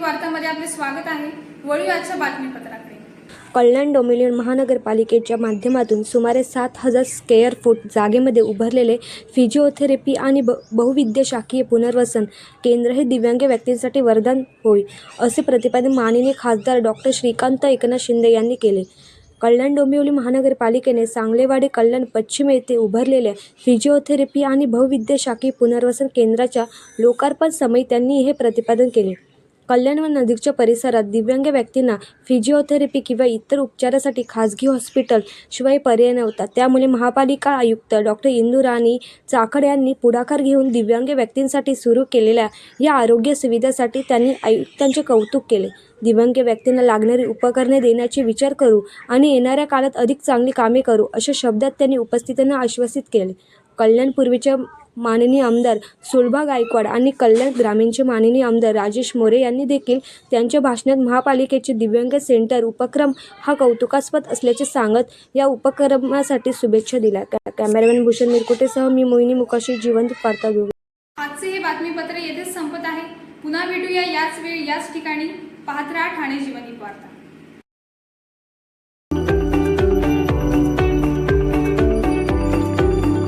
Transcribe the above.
वार्तामध्ये आपले स्वागत आहे. वळू आजच्या बातमीपत्राकडे. कल्याण डोंबिवली महानगरपालिकेच्या माध्यमातून सुमारे सात हजार स्केअर फूट जागेमध्ये उभारलेले फिजिओथेरपी आणि ब बहुविद्य शाखीय पुनर्वसन केंद्र हे दिव्यांग व्यक्तींसाठी वरदान होईल असे प्रतिपादन माननीय खासदार डॉक्टर श्रीकांत एकनाथ शिंदे यांनी केले. कल्याण डोंबिवली महानगरपालिकेने सांगलेवाडी कल्याण पश्चिम येथे उभारलेल्या फिजिओथेरपी आणि बहुविद्याशाखी पुनर्वसन केंद्राच्या लोकार्पण समयी त्यांनी हे प्रतिपादन केले. कल्याण व नजीकच्या परिसरात दिव्यांग व्यक्तींना फिजिओथेरपी किंवा इतर उपचारासाठी खाजगी हॉस्पिटल शिवाय पर्याय नव्हता. त्यामुळे महापालिका आयुक्त डॉक्टर इंदू राणी चाकड यांनी पुढाकार घेऊन दिव्यांग व्यक्तींसाठी सुरू केलेल्या या आरोग्य सुविधेसाठी त्यांनी आयुक्तांचे कौतुक केले. दिव्यांग व्यक्तींना लागणारी उपकरणे देण्याचे विचार करू आणि येणाऱ्या काळात अधिक चांगली कामे करू अशा शब्दात त्यांनी उपस्थितांना आश्वासित केले. कल्याणपूर्वीच्या माननीय आमदार सुलभा गायकवाड आणि कल्याण ग्रामीणचे माननीय आमदार राजेश मोरे यांनी देखील त्यांच्या भाषणात महापालिकेचे दिव्यांग सेंटर उपक्रम हा कौतुकास्पद असल्याचे सांगत या उपक्रमासाठी शुभेच्छा दिल्या. कॅ कॅमेरामॅन भूषण मिरकुटेसह मी मोहिनी मुकाशी जिवंत वार्ता घेऊ आजचे हे बातमीपत्र येथेच संपत आहे. पुन्हा भेटूया याच वेळी याच ठिकाणी. पाहत राहा ठाणे जीवनी वार्ता.